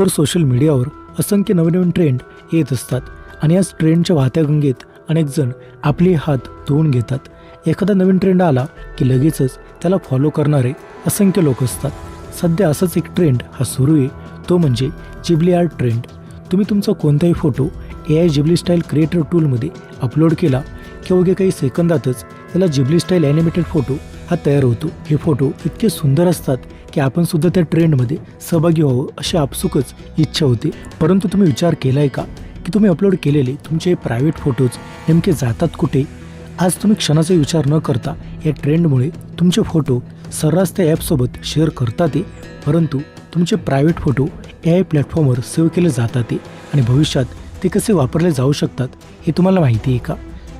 तर सोशल मीडियावर असंख्य नवनवीन ट्रेंड येत असतात आणि याच ट्रेंडच्या वाहत्या गंगेत अनेकजण आपले हात धुवून घेतात. एखादा नवीन ट्रेंड आला की लगेचच त्याला फॉलो करणारे असंख्य लोक असतात. सध्या असंच एक ट्रेंड हा सुरू आहे तो म्हणजे जिबली आर्ट ट्रेंड. तुम्ही तुमचा कोणताही photo A I Ghibli style creator टूलमध्ये upload केला की अवघ्या काही सेकंदातच त्याला जिबली स्टाईल ॲनिमेटेड फोटो हा तयार होतो. हे फोटो इतके सुंदर असतात की आपण सुद्धा त्या ट्रेंडमध्ये सहभागी व्हावं अशी आपसुकच इच्छा होते. परंतु तुम्ही विचार केला आहे का? की तुम्ही अपलोड केलेले तुमचे प्रायव्हेट फोटोज नेमके जातात कुठे? आज तुम्ही क्षणाचा विचार न करता या ट्रेंडमुळे तुमचे फोटो सर्रास त्या ॲपसोबत शेअर करता ते परंतु तुमचे प्रायव्हेट फोटो ए आय प्लॅटफॉर्मवर सेव्ह केले जातात ते आणि भविष्यात ते कसे वापरले जाऊ शकतात हे तुम्हाला माहिती आहे का?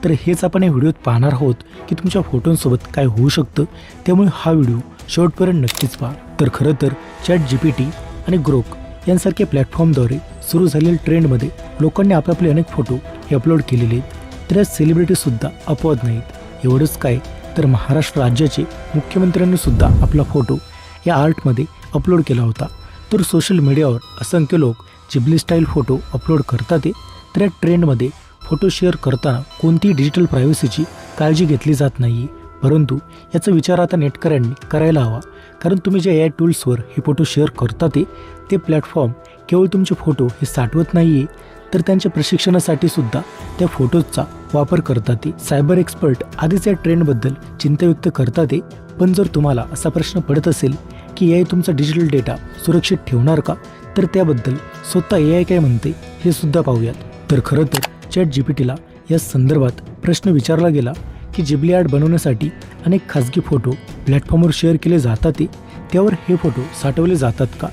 तर हेच आपण या व्हिडिओत पाहणार आहोत की तुमच्या फोटोंसोबत काय होऊ शकतं. त्यामुळे हा व्हिडिओ शेवटपर्यंत नक्कीच पहा. तर खरं तर चॅट जी पी टी आणि ग्रोक यांसारख्या प्लॅटफॉर्मद्वारे सुरू झालेल्या ट्रेंडमध्ये लोकांनी आपापले अनेक फोटो हे अपलोड केलेले आहेत. तर या सेलिब्रिटीसुद्धा अपवाद नाहीत. एवढंच काय तर महाराष्ट्र राज्याचे मुख्यमंत्र्यांनीसुद्धा आपला फोटो या आर्टमध्ये अपलोड केला होता. तर सोशल मीडियावर असंख्य लोक जिबली स्टाईल फोटो अपलोड करतात ते तर या ट्रेंडमध्ये फोटो शेअर करताना कोणतीही डिजिटल प्रायव्हसीची काळजी घेतली जात नाही परंतु याचा विचार आता नेटकऱ्यांनी करायला हवा. कारण तुम्ही ज्या ए आय टूल्सवर हे फोटो शेअर करता ते ते प्लॅटफॉर्म केवळ तुमचे फोटो हे साठवत नाही आहे तर त्यांच्या प्रशिक्षणासाठी सुद्धा त्या फोटोजचा वापर करतात ते. सायबर एक्सपर्ट आधीच या ट्रेंडबद्दल चिंता व्यक्त करतात ते. पण जर तुम्हाला असा प्रश्न पडत असेल की ए आय तुमचा डिजिटल डेटा सुरक्षित ठेवणार का? तर त्याबद्दल स्वतः ए आय काय म्हणते हे सुद्धा पाहूयात. तर खरं तर चॅट जी पी टीला या संदर्भात प्रश्न विचारला गेला की जिबली आर्ट बनवण्यासाठी अनेक खाजगी फोटो प्लॅटफॉर्मवर शेअर केले जातात ते? त्यावर हे फोटो साठवले जातात का?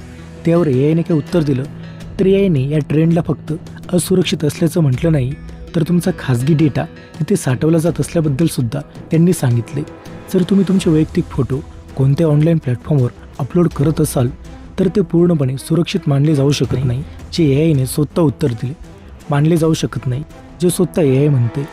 त्यावर ए आयने काय उत्तर दिलं? तर ए आयने या ट्रेंडला फक्त असुरक्षित असल्याचं म्हटलं नाही तर तुमचा खाजगी डेटा तिथे साठवला जात असल्याबद्दल सुद्धा त्यांनी सांगितले. जर तुम्ही तुमचे वैयक्तिक फोटो कोणत्या ऑनलाईन प्लॅटफॉर्मवर अपलोड करत असाल तर ते पूर्णपणे सुरक्षित मानले जाऊ शकत नाही जे ए आयने स्वतः उत्तर दिले. मानले जाऊ शकत नाही. जे स्वतः ए आय म्हणते.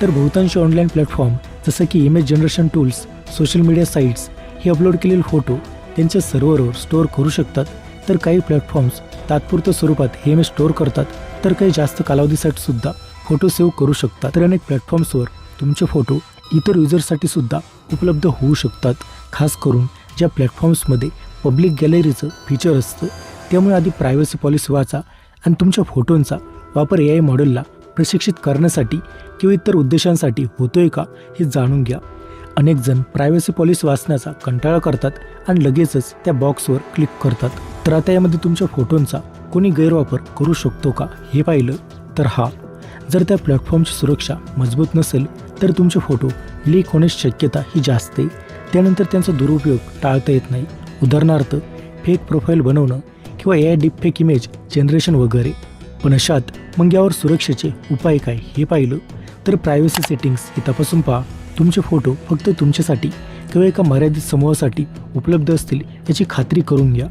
तर बहुतांश ऑनलाईन प्लॅटफॉर्म जसं की image generation tools social media sites हे अपलोड केलेले फोटो त्यांच्या सर्व्हरवर स्टोअर करू शकतात. तर काही प्लॅटफॉर्म्स तात्पुरत्या स्वरूपात हे इमेज स्टोअर करतात. तर काही जास्त कालावधीसाठी सुद्धा फोटो सेव्ह करू शकतात. तर अनेक प्लॅटफॉर्म्सवर तुमचे फोटो इतर युजर्ससाठी सुद्धा उपलब्ध होऊ शकतात. खास करून ज्या प्लॅटफॉर्म्समध्ये पब्लिक गॅलरीचं फीचर असतं त्यामुळे आधी प्रायव्हसी पॉलिसी वाचा आणि तुमच्या फोटोंचा वापर ए आय मॉडेलला प्रशिक्षित करण्यासाठी किंवा इतर उद्देशांसाठी होतोय का हे जाणून घ्या. अनेक जण प्रायव्हसी पॉलिसी वाचण्याचा कंटाळा करतात आणि लगेचच त्या बॉक्सवर क्लिक करतात. तर आता यामध्ये तुमच्या फोटोंचा कोणी गैरवापर करू शकतो का हे पाहिलं तर हा. जर त्या प्लॅटफॉर्मची सुरक्षा मजबूत नसेल तर तुमचे फोटो लीक होण्याची शक्यता ही जास्त आहे. त्यानंतर त्यांचा दुरुपयोग टाळता येत नाही. उदाहरणार्थ फेक प्रोफाईल बनवणं किंवा A I deepfake image generation वगैरे. पण अशात मग यावर सुरक्षेचे उपाय काय हे पाहिलं? तर प्रायव्हसी सेटिंग्स हे तपासून पहा. तुमचे फोटो फक्त तुमच्यासाठी किंवा एका मर्यादित समूहासाठी उपलब्ध असतील याची खात्री करून घ्या.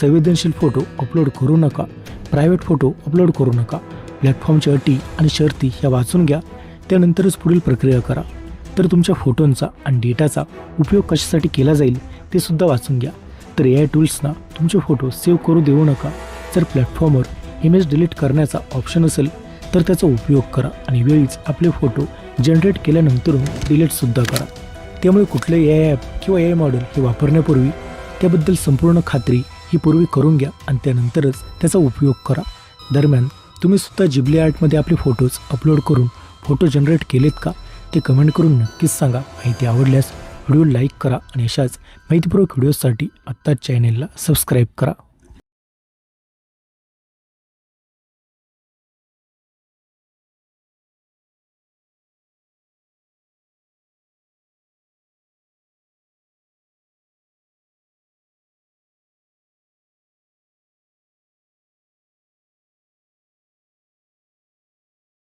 संवेदनशील फोटो अपलोड करू नका. प्रायव्हेट फोटो अपलोड करू नका. प्लॅटफॉर्मच्या अटी आणि शर्ती ह्या वाचून घ्या. त्यानंतरच पुढील प्रक्रिया करा. तर तुमच्या फोटोंचा आणि डेटाचा उपयोग कशासाठी केला जाईल ते सुद्धा वाचून घ्या. तर ए आय टूल्सना तुमचे फोटो सेव्ह करू देऊ नका. जर प्लॅटफॉर्मवर इमेज डिलीट करण्याचा ऑप्शन असेल तर त्याचा उपयोग करा आणि वेळीच आपले फोटो जनरेट केल्यानंतरून डिलीटसुद्धा करा. त्यामुळे कुठले ए आय ॲप किंवा ए आय मॉडेल हे वापरण्यापूर्वी त्याबद्दल संपूर्ण खात्री ही पूर्वी करून घ्या आणि त्यानंतरच त्याचा उपयोग करा. दरम्यान तुम्ही सुद्धा जिबली आर्टमध्ये आपले फोटोज अपलोड करून फोटो जनरेट केलेत का? ते कमेंट करून नक्कीच सांगा. माहिती आवडल्यास व्हिडिओ लाईक करा आणि अशाच माहितीपूर्वक व्हिडिओसाठी आत्ताच चॅनेलला सबस्क्राईब करा.